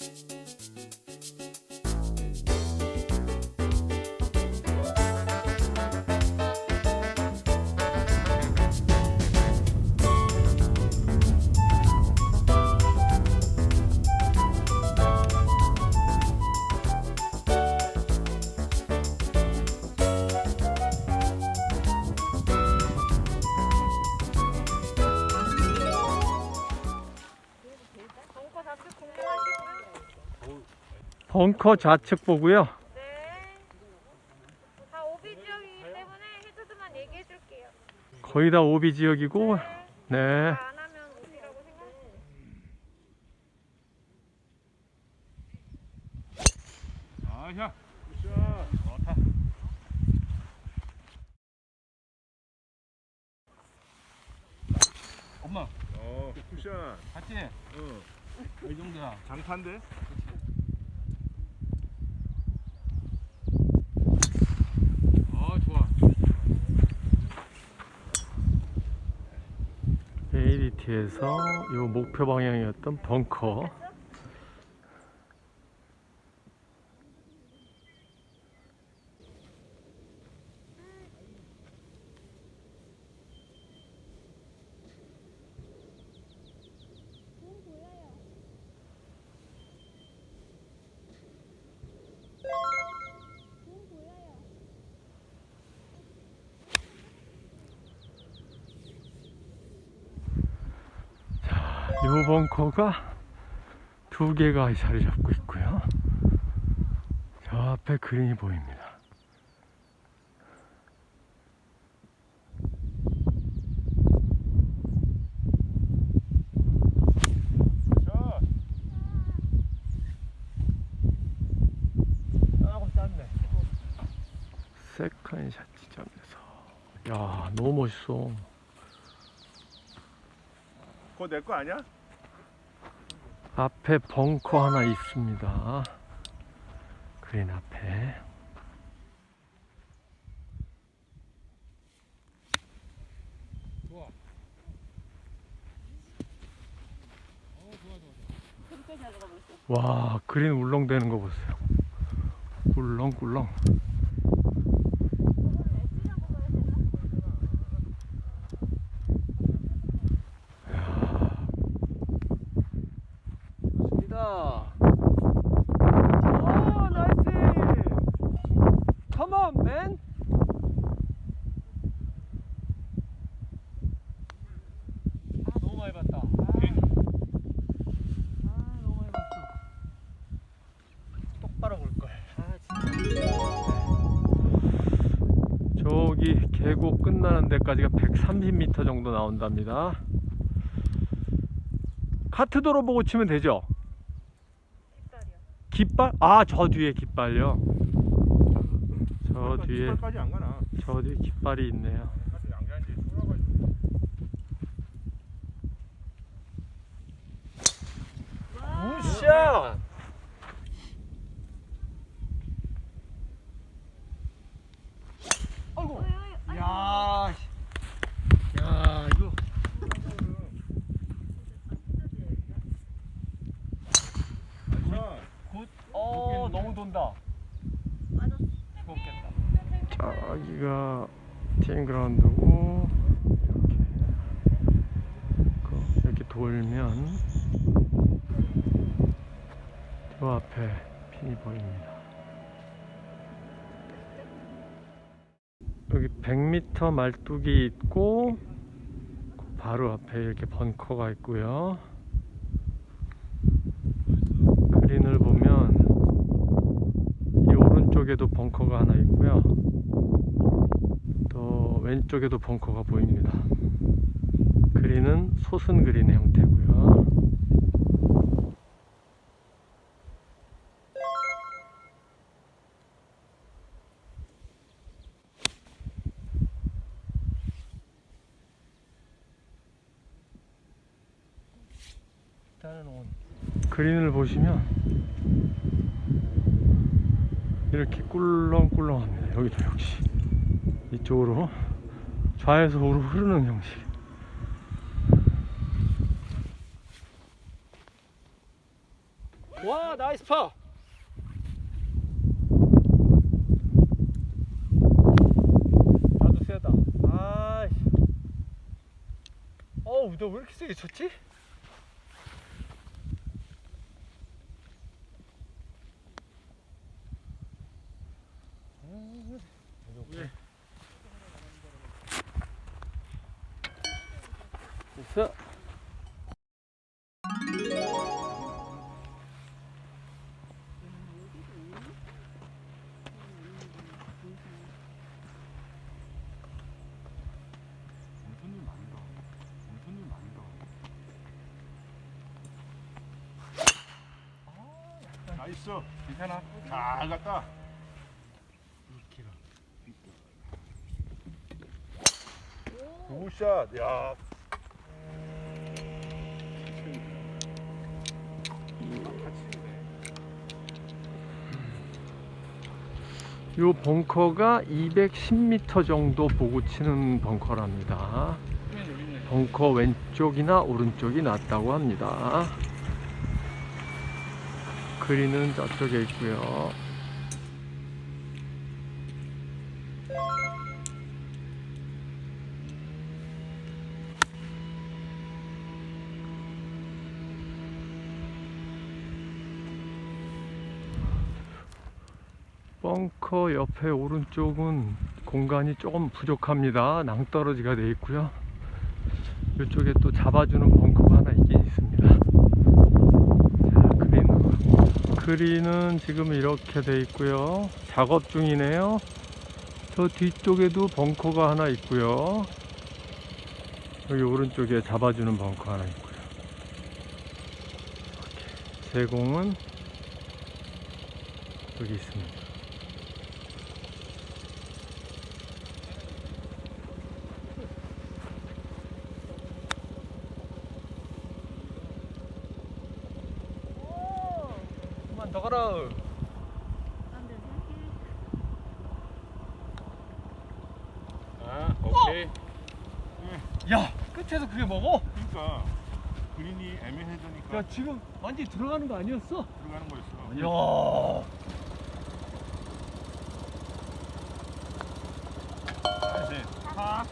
えっ? 벙커 좌측 보고요. 네. 다 오비 지역이기 때문에 해저드만 얘기해 줄게요. 거의 다 오비 지역이고, 네. 네. 다안 하면 오비라고 생각해요. 아야. 굿샷. 좋다. 엄마. 어, 굿샷. 봤지? 응. 이 정도야. 장탄데? 어 좋아. ADT에서 요 목표 방향이었던 벙커. 요 벙커가 두 개가 자리 잡고 있고요. 저 앞에 그린이 보입니다. 세컨샷 지점에서. 야, 너무 멋있어. 그거 내 거 아니야? 앞에 벙커 하나 있습니다. 그린 앞에. 와, 그린 울렁대는 거 보세요. 꿀렁꿀렁. 계곡 끝나는 데까지가 130m 정도 나온답니다. 카트도로 보고 치면 되죠? 뒷다리요. 깃발? 아, 저 뒤에 깃발요. 저 뒤에, 까지 안 가나? 저 뒤에 깃발이 있네요. 사실 양자인지 쫄아가지고. 굿샷! 아이고. 야, 야, 이거. 굿샷. 굿. 어, 너무 돈다. 죽었겠다. 저기가 팀 그라운드고 이렇게 그 이렇게 돌면 저 앞에 핀이 보입니다. 여기 100m 말뚝이 있고 그 바로 앞에 이렇게 벙커가 있고요. 그린을 보면 이 오른쪽에도 벙커가 하나 있고요. 또 왼쪽에도 벙커가 보입니다. 그린은 솟은 그린의 형태고요. 그린을 보시면 이렇게 꿀렁꿀렁합니다. 여기도 역시 이쪽으로 좌에서 우로 흐르는 형식. 와 나이스 파 나도 세다 아이씨 어우 너 왜 이렇게 세게 쳤지? 많다. 나이스. 괜찮아. 잘 갔다. 굿샷. 야. 요 벙커가 210m 정도 보고 치는 벙커랍니다. 벙커 왼쪽이나 오른쪽이 낫다고 합니다. 그린은 저쪽에 있고요. 벙커 옆에 오른쪽은 공간이 조금 부족합니다. 낭떠러지가 되어 있고요. 이쪽에 또 잡아주는 벙커가 하나 있긴 있습니다. 자, 그린. 그린은 지금 이렇게 되어 있고요. 작업 중이네요. 저 뒤쪽에도 벙커가 하나 있고요. 여기 오른쪽에 잡아주는 벙커 하나 있고요. 이렇게. 제 공은 여기 있습니다. 그만 더 가라. 아 오케이. 야, 끝에서 그게 먹어? 그러니까 애매해지니까 야, 지금 완전히 들어가는 거 아니었어? 들어가는 거였어. 야, 나이스. 파.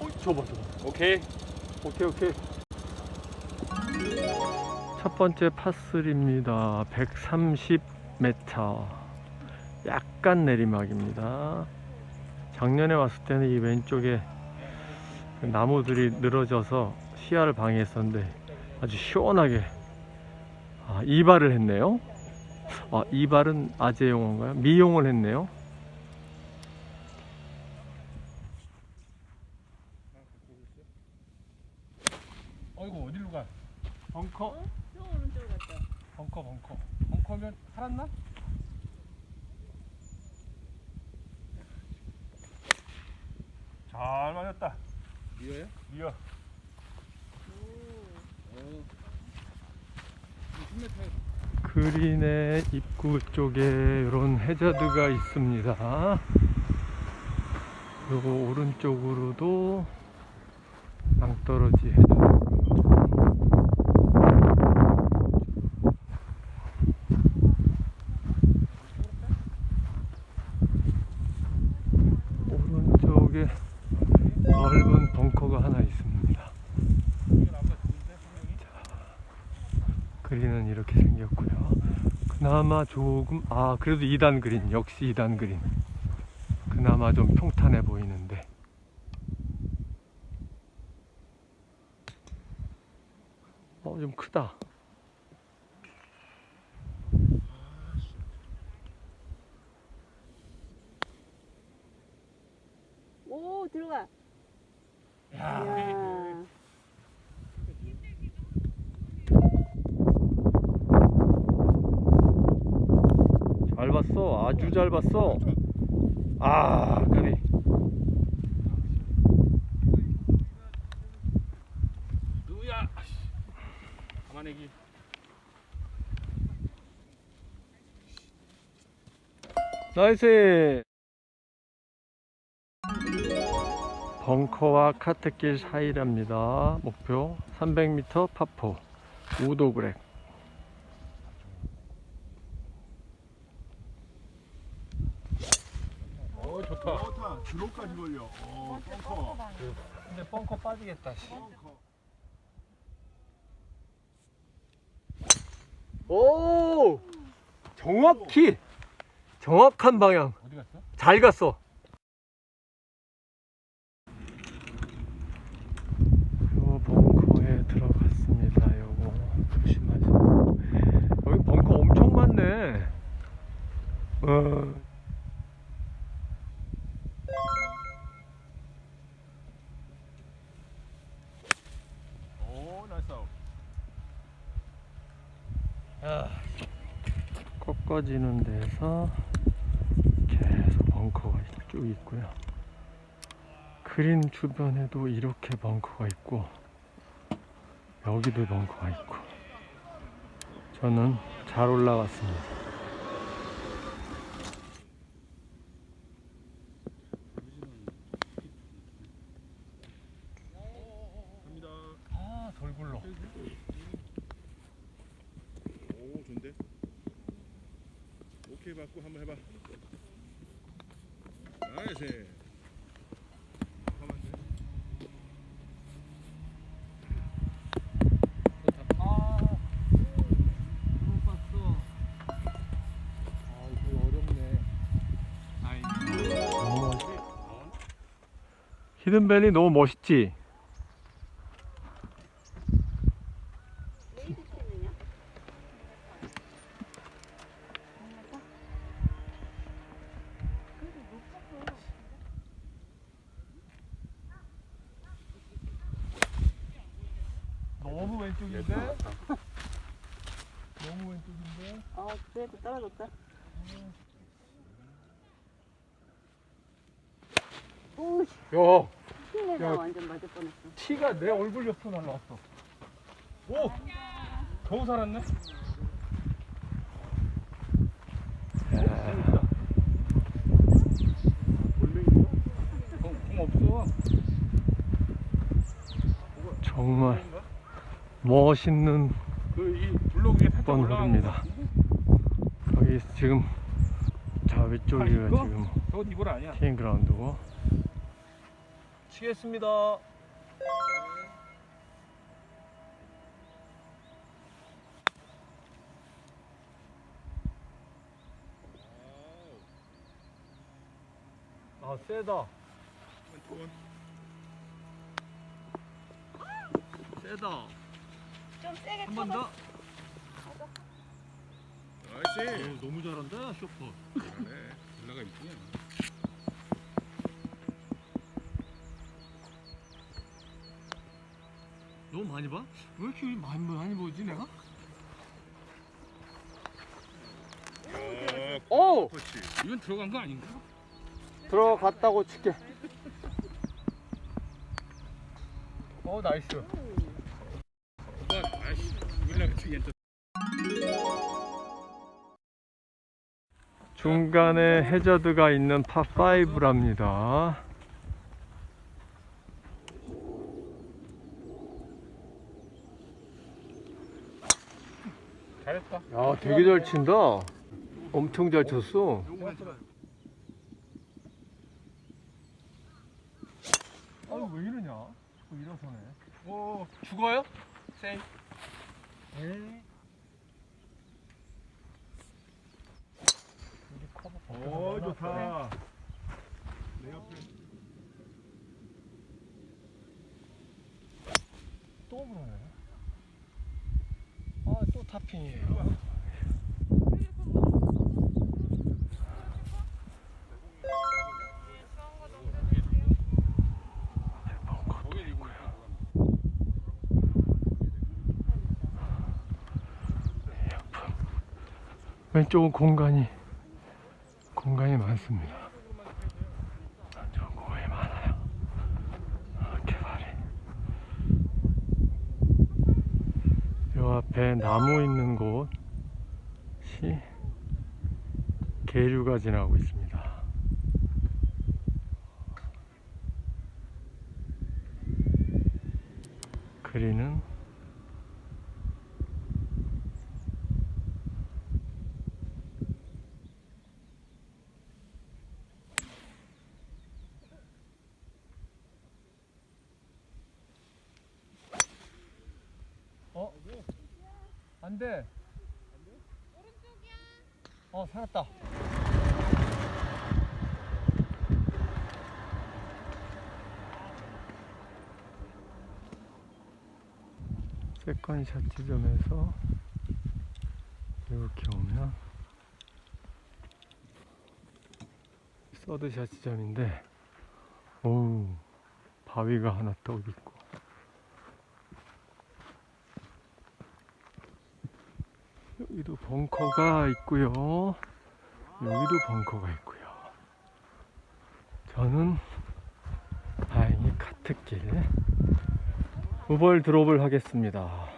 어, 줘봐, 줘봐. 오케이. 오케이, 오케이. 첫 번째 파3입니다. 130m. 약간 내리막입니다. 작년에 왔을 때는 이 왼쪽에 나무들이 늘어져서 시야를 방해했었는데 아주 시원하게 아, 이발을 했네요. 아, 이발은 아재 용어인가요? 미용을 했네요. 어이구 어디로 가? 벙커, 저 오른쪽 갔다. 벙커, 벙커. 벙커면 살았나? 잘 맞았다. 이거요? 미어. 어. 10m. 그린의 입구 쪽에 이런 해저드가 있습니다. 그리고 오른쪽으로도 낭떠러지 해저드. 오른쪽에 넓은 벙커가 하나 있습니다. 이게 나보다 좋은데 분명히. 그린은 이렇게 생겼고요. 그나마 조금 아 그래도 2단 그린 역시 2단 그린. 그나마 좀 평탄해 보이는데. 어 좀 크다. 오 들어가. 야. 야. 잘 봤어. 아주 잘 봤어. 아 까비. 누야. 가만내기. 나이스. 벙커와 카트길 사이랍니다. 목표 300m 파포 우도그렉. 어 좋다. 좋다. 주로까지 걸려. 어, 벙커. 근데 벙커 빠지겠다. 벙커. 오! 정확히 정확한 방향. 어디 갔어? 잘 갔어. 요 벙커에 들어갔습니다. 요거 조심하세요. 여기 벙커 엄청 많네. 어. 오, 나이스 아웃. 꺾어지는 데서 계속 벙커가 쭉 있고요. 그린 주변에도 이렇게 벙커가 있고 여기도 벙커가 있고 저는 잘 올라갔습니다. 갑니다. 아, 덜 굴러. 오, 좋은데? 오케이 받고 한번 해봐. 나이스. 아. 히든밸리 너무 멋있지? 레이드 치느냐? 너무 왼쪽인데? 너무 왼쪽인데? 어, 그래도 떨어졌다. 오, 야, 야. 완전 맞을 뻔했어. 티가 내 얼굴 옆으로 날라왔어. 오. 겨우 살았네. 없어. 정말 멋있는 그이 블록 위에 살짝 번 올라간 홀입니다. 여기 지금 자 위쪽이가 아? 지금. 티잉 그라운드고 치겠습니다. 아 세다 세다 좀 세게 한 번 쳐서 더. 나이스. 너무 잘한다 쇼퍼. 잘하네. 올라가 이쁘냐. 너무 많이 봐? 왜 이렇게 많이 많이 보지 내가? 야, 오. 이건 들어간 거 아닌가? 들어갔다고 칠게. 어 나이스. 중간에 해저드가 있는 파5랍니다. 잘했다. 야, 되게 잘 친다. 엄청 잘 쳤어. 아유, 왜 이러냐? 자꾸 일어서네. 오 죽어요? 세이. 에이. 여기 커버 오, 벗겨서 좋다. 내 옆에. 또 그러네. 아, 또 타핑이에요. 왼쪽은 공간이 많습니다. 아, 앞에 나무 있는 곳이 계류가 지나고 있습니다. 그리는 세컨샷 지점에서 이렇게 오면 서드샷 지점인데 오우 바위가 하나 떡 있고. 여기도 벙커가 있고요. 여기도 벙커가 있고요. 저는 다행히 카트길 우벌 드롭을 하겠습니다.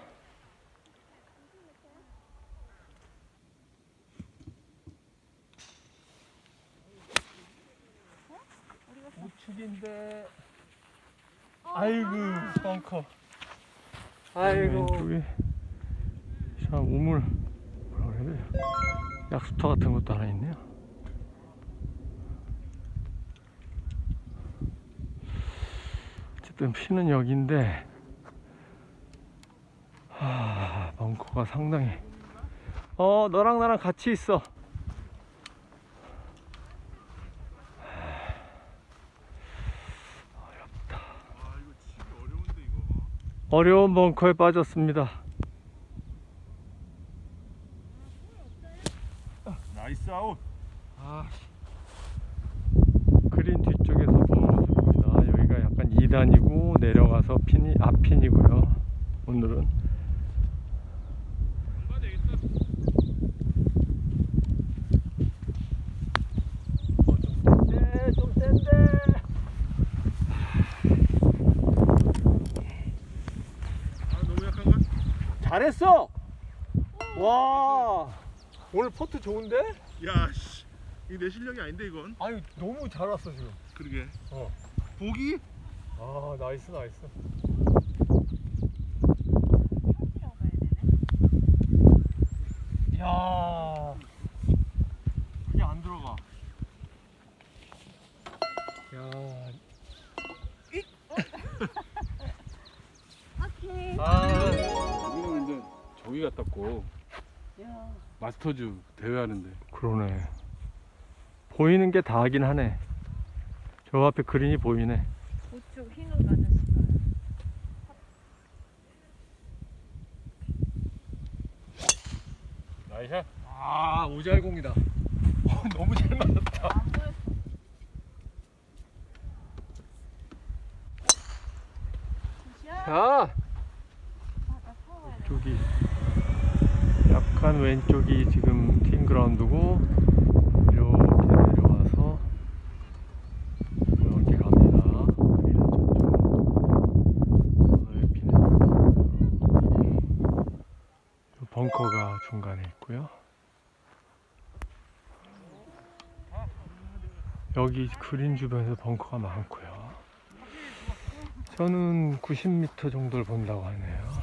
우측인데. 아이고 벙커. 아이고. 왼쪽에 참 우물. 뭐라 그래야 돼요 약수터 같은 것도 하나 있네요. 어쨌든 피는 여기인데 하, 벙커가 상당히 어 너랑 나랑 같이 있어. 이거. 어려운 벙커에 빠졌습니다. 나이스 아웃. 아, 그린 뒤쪽에서 본 모습입니다. 여기가 약간 2단이고 내려가서 핀이 앞핀이고요. 오늘은 어, 좀 센데 좀 센데 아 너무 약한가? 잘했어 와 오늘 포트 좋은데? 야 씨. 이내 실력이 아닌데 이건. 아니 너무 잘 왔어 지금 그러게. 어. 보기? 아 나이스 나이스 스터즈 대회하는데 그러네 보이는 게 다 하긴 하네 저 앞에 그린이 보이네 우측 흰옷 아저씨가. 나이샷 아 오잘공이다 어, 너무 잘 맞았다 안 보였어. 굿샷. 자 아, 나 돼. 왼쪽이 약간 왼쪽이 지금 팀 그라운드고 이렇게 내려와서 여기 갑니다. 그리는 저쪽 넓히는 벙커가 중간에 있고요. 여기 그린 주변에서 벙커가 많고요. 저는 90m 정도를 본다고 하네요.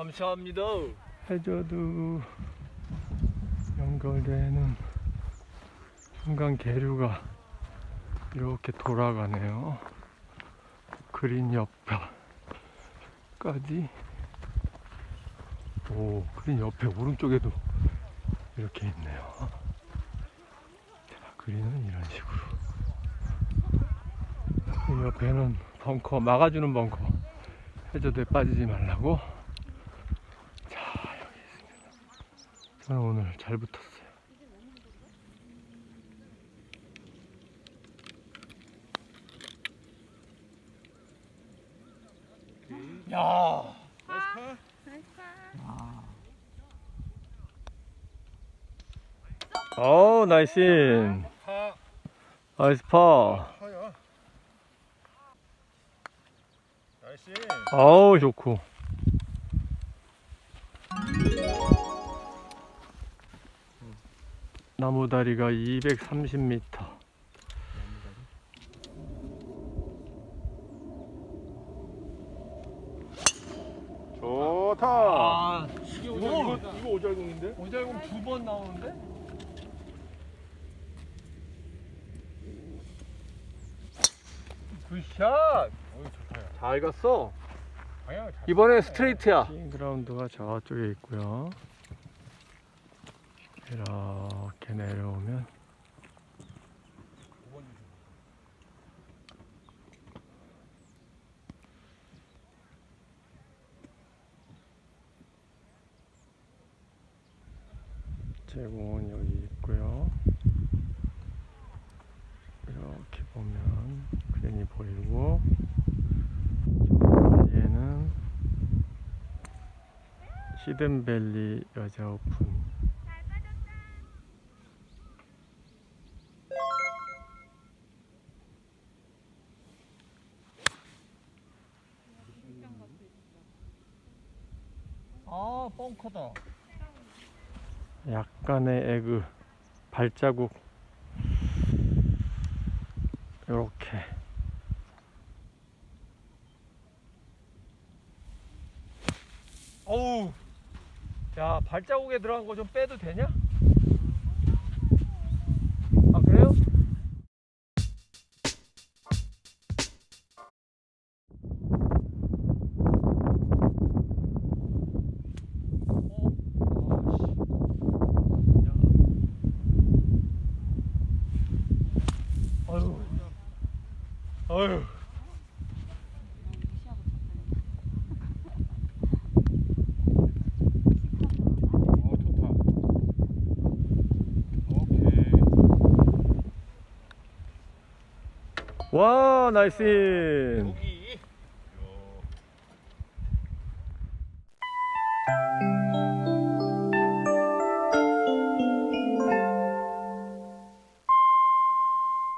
감사합니다. 해저드 연결되는 중간 계류가 이렇게 돌아가네요. 그린 옆까지. 오, 그린 옆에 오른쪽에도 이렇게 있네요. 자, 그린은 이런 식으로. 이 옆에는 벙커, 막아주는 벙커. 해저드에 빠지지 말라고. 자, 여기 있습니다. 저는 오늘 잘 붙었어요. 야, 나이스 파. 어, 나이스. 나이스. 아우 좋고 나무다리가 230m 좋다. 아 이게 이거 이거 오잘공인데? 오잘공 두 번 나오는데? 굿샷 잘 갔어 방향을 잘. 이번에 스트레이트야 킹그라운드가 저쪽에 있고요 이렇게 내려오면 제공은 여기 있고요. 이렇게 보면 그린이 보이고 저 뒤에는 히든밸리 여자 오픈 아 뻥커다. 약간의 에그 발자국 이렇게 어우 야 발자국에 들어간 거 좀 빼도 되냐? 어 좋다. 오케이. 와, 나이스 인. 보기